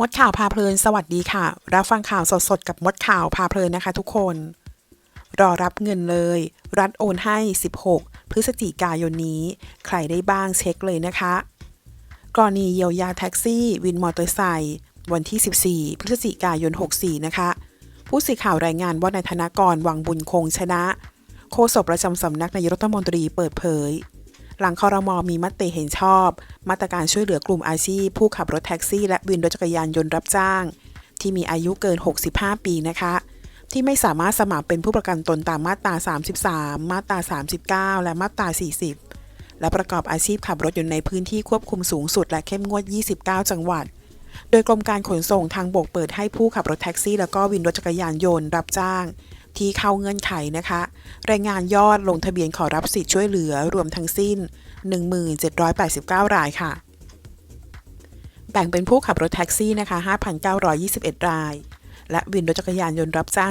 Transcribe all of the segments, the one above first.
มดข่าวพาเพลินสวัสดีค่ะ รับฟังข่าวสดๆ กับมดข่าวพาเพลินนะคะทุกคน รอรับเงินเลย รัฐโอนให้ 16 พฤศจิกายนนี้ ใครได้บ้างเช็คเลยนะคะ กรณีเยียวยาแท็กซี่ วินมอเตอร์ไซค์วันที่ 14 พฤศจิกายน 64 นะคะ ผู้สื่อข่าวรายงานว่านายธนากรวังบุญคงชนะ โฆษกประจำสำนักนายรัฐมนตรีเปิดเผย หลังคอรมอมีมติเห็นชอบ มาตรการช่วยเหลือกลุ่มอาชีพ ผู้ขับรถแท็กซี่และวินรถจักรยานยนต์รับจ้าง ที่มีอายุเกิน 65 ปีนะคะ ที่ไม่สามารถสมัครเป็นผู้ประกันตนตามมาตรา 33 มาตรา 39 และมาตรา 40 และประกอบอาชีพขับรถอยู่ในพื้นที่ควบคุมสูงสุดและเข้มงวด 29 จังหวัดโดยกรมการขนส่งทางบกเปิดให้ผู้ขับรถแท็กซี่ แล้วก็วินรถจักรยานยนต์รับจ้าง ที่เข้าเงื่อนไขนะคะ รายงานยอดลงทะเบียนขอรับสิทธิ์ช่วยเหลือรวมทั้งสิ้น 1789 รายค่ะ แบ่งเป็นผู้ขับรถแท็กซี่นะคะ 5,921 ราย และวินรถจักรยานยนต์รับจ้าง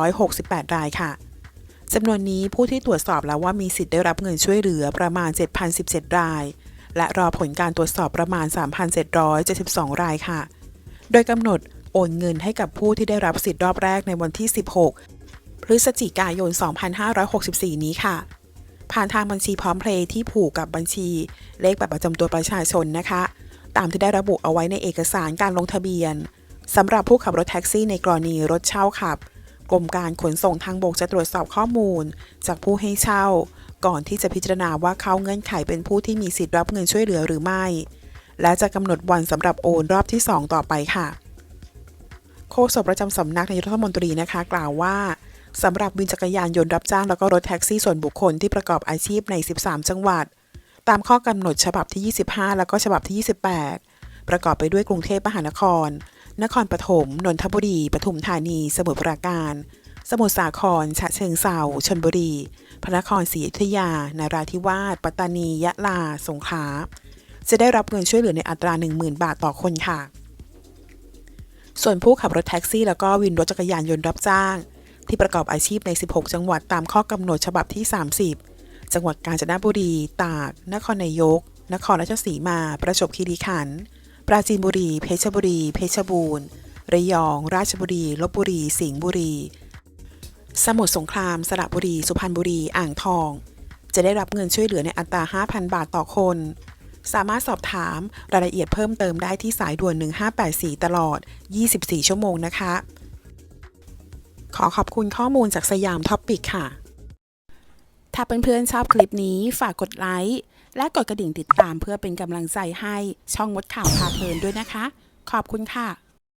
4,868 รายค่ะจำนวนนี้ผู้ที่ตรวจสอบแล้วว่ามีสิทธิ์ได้รับเงินช่วยเหลือประมาณ 7,017 ราย และรอผลการตรวจสอบประมาณ 3,772 รายค่ะ โดยกำหนดโอนเงินให้กับผู้ที่ได้รับสิทธิ์รอบแรกในวันที่ 16 พฤศจิกายน 2564 นี้ค่ะ ผ่านทางบัญชีพร้อมเพลย์ที่ผูกกับบัญชีเลขบัตรประจำตัวประชาชนนะคะ ตามที่ได้ระบุเอาไว้ในเอกสารการลงทะเบียนสำหรับผู้ขับรถแท็กซี่ในกรณีรถเช่าขับ กรมการขนส่งทางบกจะตรวจสอบข้อมูล จากผู้ให้เช่า ก่อนที่จะพิจารณาว่าเขาเงื่อนไขเป็นผู้ที่มีสิทธิ์รับเงินช่วยเหลือหรือไม่ และจะกำหนดวันสำหรับโอนรอบที่ 2 ต่อไปค่ะ โฆษกประจำสำนักนายรัฐมนตรีนะคะ กล่าวว่า สำหรับวินจักรยานยนต์รับจ้างแล้วก็รถแท็กซี่ส่วนบุคคลที่ประกอบอาชีพใน 13 จังหวัด ตามข้อกำหนดฉบับที่ 25 แล้วก็ฉบับที่ 28 ประกอบไปด้วยกรุงเทพมหานคร นครปฐม นนทบุรี ปทุมธานี สมุทรปราการ สมุทรสาคร ฉะเชิงเทราชลบุรี พระนครศรีอยุธยา นาราธิวาส ปัตตานี ยะลา สงขลา จะได้รับเงินช่วยเหลือในอัตรา 10,000 บาทต่อคนค่ะ ส่วนผู้ขับรถแท็กซี่ แล้วก็วินรถจักรยานยนต์รับจ้าง ที่ประกอบอาชีพใน 16 จังหวัดตามข้อกำหนดฉบับที่ 30 จังหวัดกาญจนบุรี ตาก นครนายก นครราชสีมา ประจวบคีรีขันธ์ ปราจีนบุรี เพชรบุรี เพชรบูรณ์ ระยอง ราชบุรี ลบบุรี สิงห์บุรี สมุทรสงคราม สระบุรี สุพรรณบุรี อ่างทอง จะได้รับเงินช่วยเหลือในอัตรา 5,000 บาทต่อคน สามารถสอบถามรายละเอียดเพิ่มเติมได้ที่สายด่วน 1584 ตลอด 24 ชั่วโมงนะคะ ขอขอบคุณข้อมูลจากสยามท็อปปิกค่ะ ถ้าเพื่อนๆชอบคลิปนี้ฝากกดไลค์และกดกระดิ่งติดตามเพื่อเป็นกำลังใจให้ช่องมดข่าวพาเพลินด้วยนะคะ ขอบคุณค่ะ